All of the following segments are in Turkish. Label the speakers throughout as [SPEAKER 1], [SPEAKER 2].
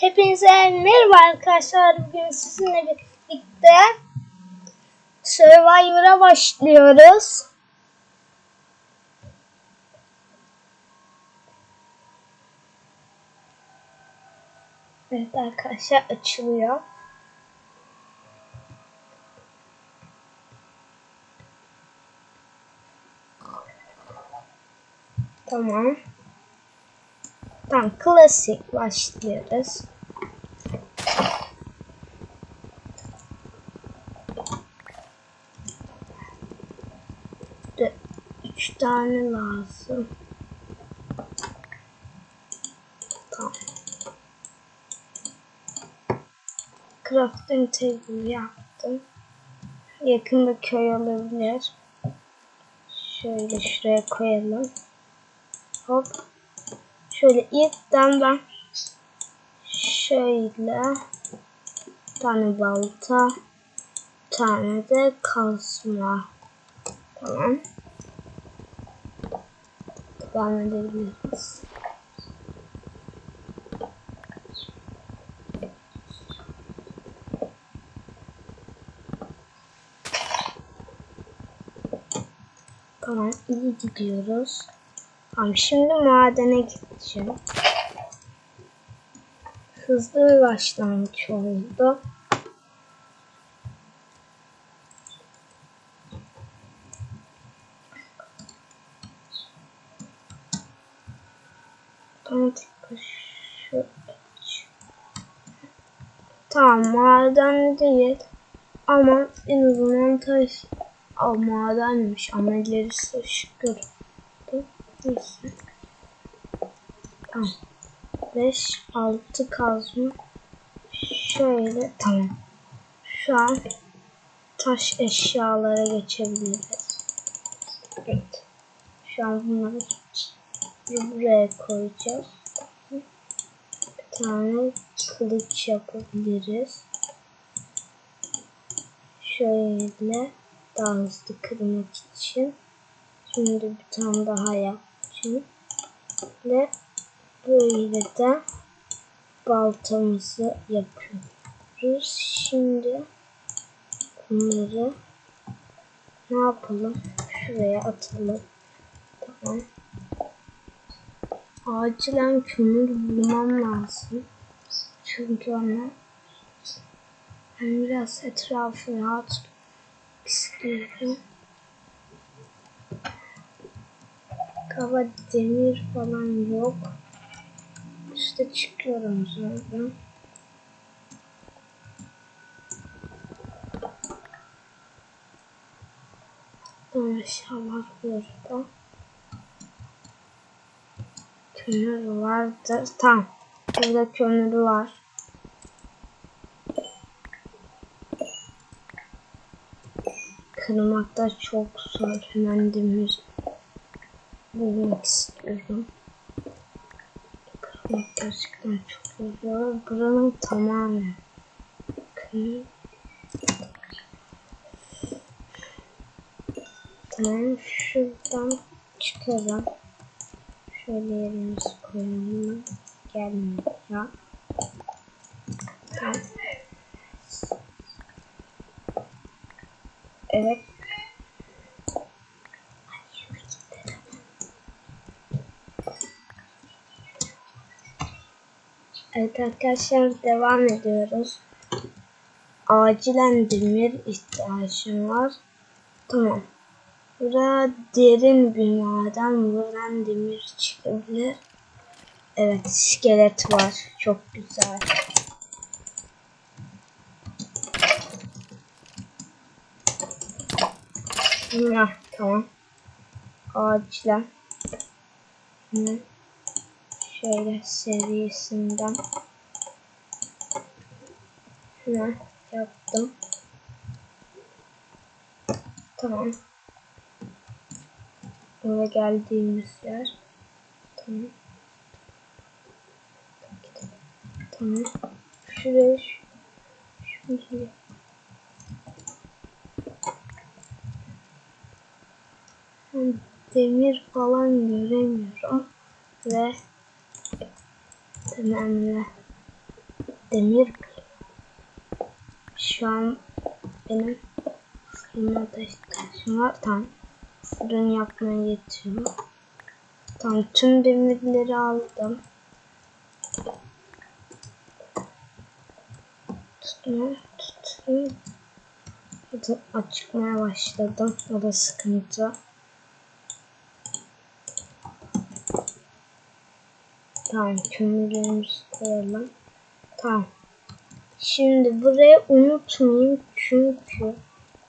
[SPEAKER 1] Hepinize merhaba arkadaşlar. Bugün sizinle birlikte Survivor'a başlıyoruz. Evet arkadaşlar açılıyor. Tamam. Tamam klasik başlıyoruz. Tane lazım. Tamam. Crafting table yaptım. Yakında köy olabilir. Şöyle şuraya koyalım. Hop. Şöyle ilkten ben şöyle tane balta tane de kazma tamam devam edebiliriz tamam iyi gidiyoruz Tamam şimdi madene gideceğim. Hızlı bir başlangıç oldu. Otomatik şu Tamam maden değil. Ama en azından taş Aa, madenmiş ama ilerisi şükür. Neyse. 5 6 kazma. Şöyle tamam. Şu an taş eşyalara geçebiliriz. Evet. Şu an bunları buraya koyacağız. Tane kılıç yapabiliriz. Şöyle daha hızlı kırmak için. Şimdi bir tane daha yapacağım. Ve böyle de baltamızı yapıyoruz. Şimdi bunları ne yapalım? Şuraya atalım. Tamam. Acilen kömür bulmam lazım. Çünkü ona ben biraz etrafı rahat istiyorum. Kava demir falan yok. İşte çıkıyorum zaten. Aşağılar burada. Kömür vardır. Tamam. Burada kömür var. Kırmakta çok zor. Hemen demir bulmak istiyorum. Kırmak gerçekten çok zor. Buranın tamamı. Kırmak. Tamam şuradan çıkalım. Şöyle koyalım. Gelmiyor. Evet. Evet arkadaşlar devam ediyoruz. Acilen demir ihtiyacım var. Tamam. Burada derin bir maden. Buradan demir çıkabilir. Evet iskelet var. Çok güzel. Hah, tamam. Hı. Şöyle serisinden. Şunu yaptım. Tamam. Oraya geldiğimiz yer. Tamam. Tamam. Şuraya şu, şuraya. Demir falan göremiyorum ve tamamla demir. Şu an benim fırın ateşim var. Fırın yapmaya yetiyor. Tamam tüm demirleri aldım. Tutma, tutma. Hadi açmaya başladım. O da sıkıntı. Tamam kömürlerimizi koyalım. Tamam. Şimdi buraya unutmayayım çünkü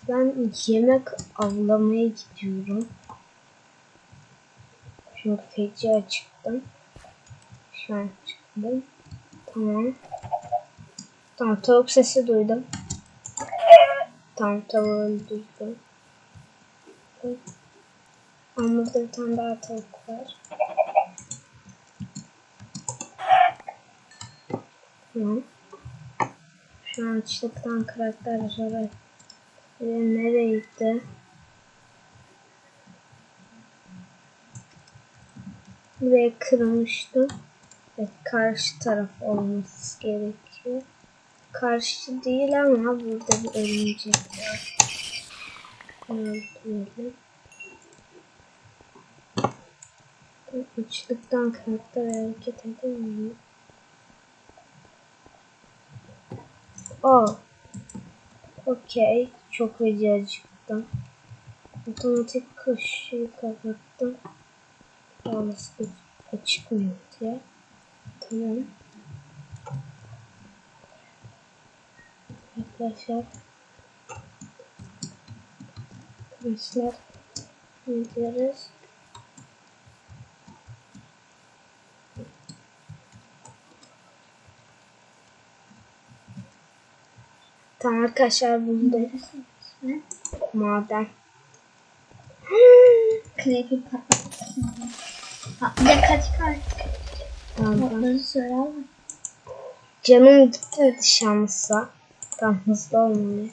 [SPEAKER 1] ben yemek avlamaya gidiyorum. Çünkü feci acıktım. Şu an çıktım. Tamam. Tamam tavuk sesi duydum. Tamam tavuğu öldürdüm. Ama burada bir tane daha tavuk var. Tamam. Şu an çıktan karakter zora Ee, nereydi? Buraya kırmıştım. Evet, karşı taraf olması gerekiyor. Karşı değil ama burada bir örümcek var. Öldürelim. Uçluktan karakter hareket edemiyor. Oh. Okey. Çok acı acıktım. Otomatik koşuyu kapattım. Bağlısı açıkmıyor diye. Tamam. Arkadaşlar. Arkadaşlar. Ne diyoruz? Tamam arkadaşlar buldum.
[SPEAKER 2] Ne?
[SPEAKER 1] Maden.
[SPEAKER 2] Creepy patlattı. Ha, bir de kaç kaç
[SPEAKER 1] Tamam.
[SPEAKER 2] söyler mi?
[SPEAKER 1] Canım gitmedi şansa. Tam hızlı olmalı.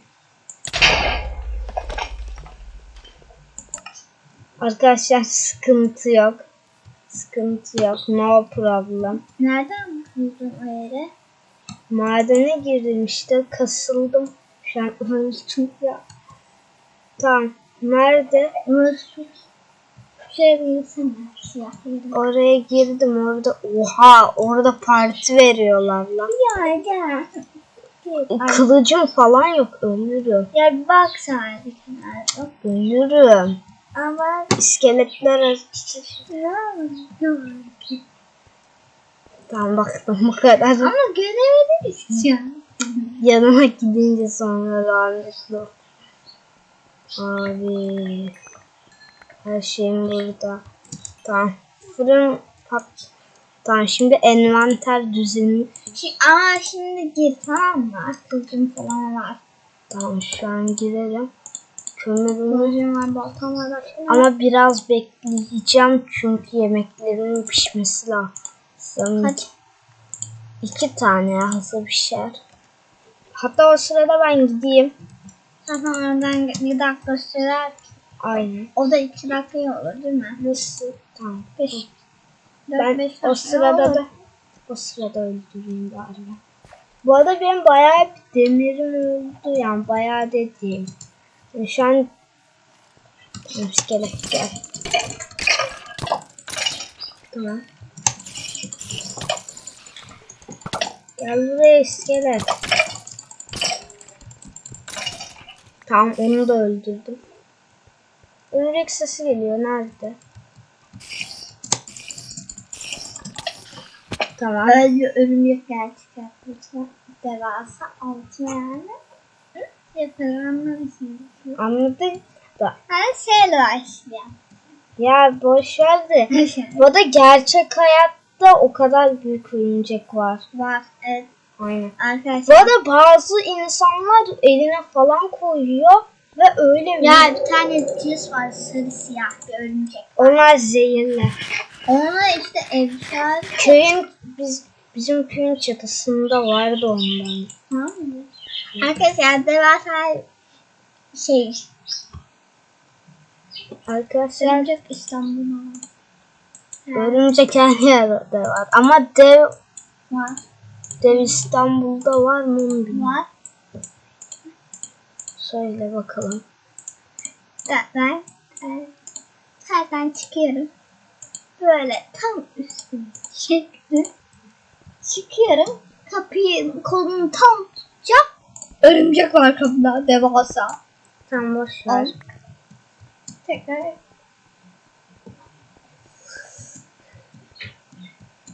[SPEAKER 1] Arkadaşlar sıkıntı yok. Sıkıntı yok. No problem.
[SPEAKER 2] Nereden buldun o yeri?
[SPEAKER 1] Madene girdim işte. Kasıldım. Şu an unuttum ya. Tamam. Nerede?
[SPEAKER 2] Siyah bir
[SPEAKER 1] Oraya girdim. Orada oha orada parti veriyorlar lan.
[SPEAKER 2] Ya gel.
[SPEAKER 1] Kılıcım falan yok. Ölürüm.
[SPEAKER 2] Ya bak sadece kenarda.
[SPEAKER 1] Ölürüm.
[SPEAKER 2] Ama
[SPEAKER 1] İskeletler arası. Tamam baktım bu kadar.
[SPEAKER 2] Ama göremedik şu an.
[SPEAKER 1] Yanıma gidince sonra rahmetli. Abi. Her şeyim burada. Tamam. Fırın pat. Tamam şimdi envanter düzeni.
[SPEAKER 2] Şimdi, ama şimdi gir tamam mı? Kılıcım falan var.
[SPEAKER 1] Tamam şu an girelim.
[SPEAKER 2] Kılıcım var, baltam var.
[SPEAKER 1] Ama biraz bekleyeceğim çünkü yemeklerimin pişmesi lazım.
[SPEAKER 2] Hadi.
[SPEAKER 1] İki tane hazır bir şey. Hatta o sırada ben gideyim.
[SPEAKER 2] Zaten oradan bir dakika sürer.
[SPEAKER 1] Aynen.
[SPEAKER 2] O da iki dakika olur değil mi?
[SPEAKER 1] Nasıl? Tamam.
[SPEAKER 2] Beş. Dört,
[SPEAKER 1] Ben
[SPEAKER 2] beş
[SPEAKER 1] o sırada
[SPEAKER 2] olur.
[SPEAKER 1] da o sırada öldüreyim bari. Bu arada benim bayağı bir demirim oldu yani bayağı dediğim. Yani şu an iskelet gel. Tamam. Gel buraya iskelet. Tamam onu da öldürdüm. Örümcek sesi geliyor. Nerede? Tamam.
[SPEAKER 2] Öyle örümcek gerçek yapmışlar. Devasa altına yani. Yeter anlamışsınız.
[SPEAKER 1] Anladın da.
[SPEAKER 2] Her şeyle başlıyor.
[SPEAKER 1] Ya boş ver de. Bu da gerçek hayatta o kadar büyük örümcek var.
[SPEAKER 2] Var. Evet
[SPEAKER 1] Aynen. Bu
[SPEAKER 2] arkadaşlar.
[SPEAKER 1] arada bazı insanlar eline falan koyuyor ve öyle
[SPEAKER 2] Ya bir tane cins var sarı siyah bir örümcek.
[SPEAKER 1] Onlar zehirli.
[SPEAKER 2] Onu işte evsel
[SPEAKER 1] Köyün biz bizim köyün çatısında vardı ondan.
[SPEAKER 2] tamam mı? Arkadaşlar devasa şey
[SPEAKER 1] Arkadaşlar
[SPEAKER 2] var.
[SPEAKER 1] Örümcek her yerde var ama dev
[SPEAKER 2] Var.
[SPEAKER 1] Dev İstanbul'da var mı onu bilmiyorum.
[SPEAKER 2] Var.
[SPEAKER 1] Söyle bakalım.
[SPEAKER 2] Ben, ben, ben zaten çıkıyorum. Böyle tam üstüne çektim. Çıkıyorum. Kapıyı kolumu tam tutacağım. Örümcek var kapıda devasa.
[SPEAKER 1] Tamam boş ver.
[SPEAKER 2] Tekrar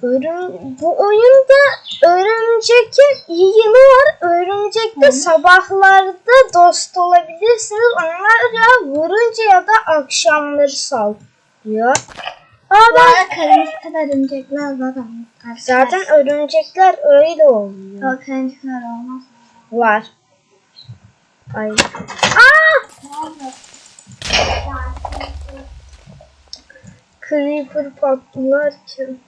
[SPEAKER 1] Örüm, bu oyunda örümcekin yayını var. Örümcekte sabahlarda dost olabilirsiniz. Onlar ya vurunca ya da akşamları saldırıyor. Aa ben
[SPEAKER 2] kadar örümcekler var ama.
[SPEAKER 1] zaten örümcekler öyle oluyor.
[SPEAKER 2] O kırmızılar olmaz.
[SPEAKER 1] Var. Ay. Aa! Creeper patlarken.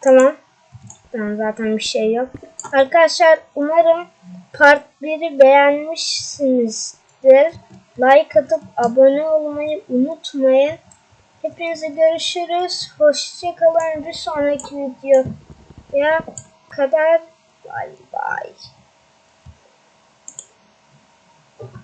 [SPEAKER 1] Tamam. Tamam zaten bir şey yok. Arkadaşlar umarım part 1'i beğenmişsinizdir. Like atıp abone olmayı unutmayın. Hepinize görüşürüz. Hoşçakalın. Bir sonraki videoya kadar bay bay.